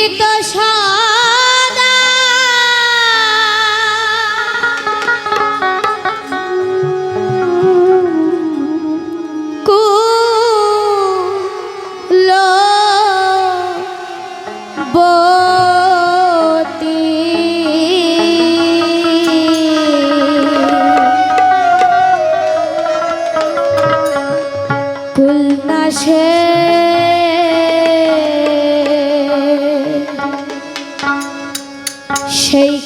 অমৃত সদা। কু লো কুল না সে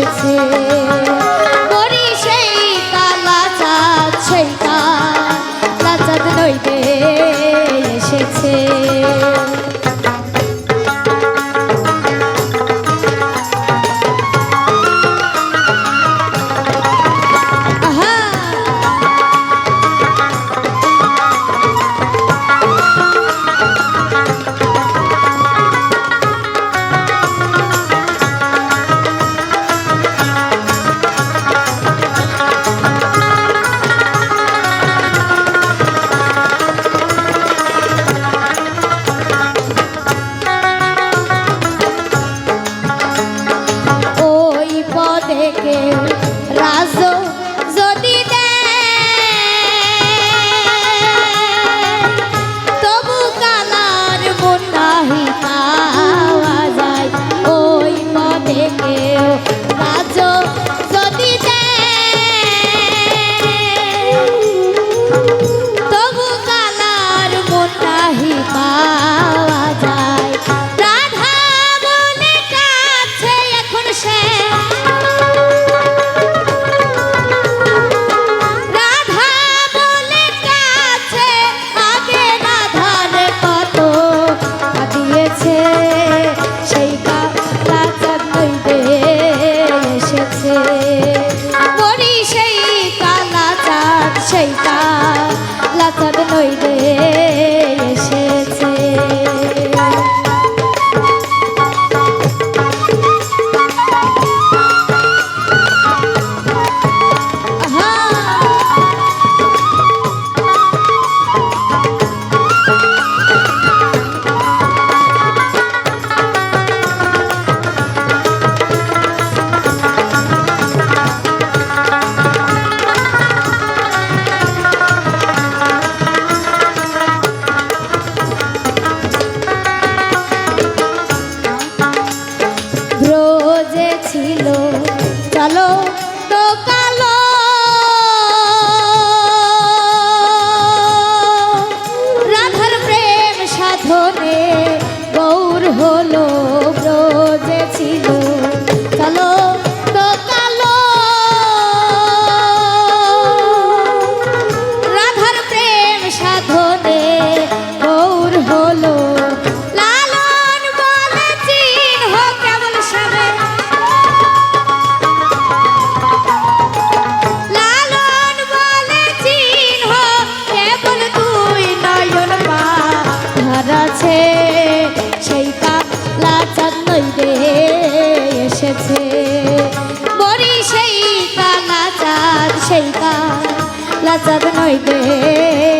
হয়েছে। হইবে। ছিল। চলো টোকা রাজার নইলে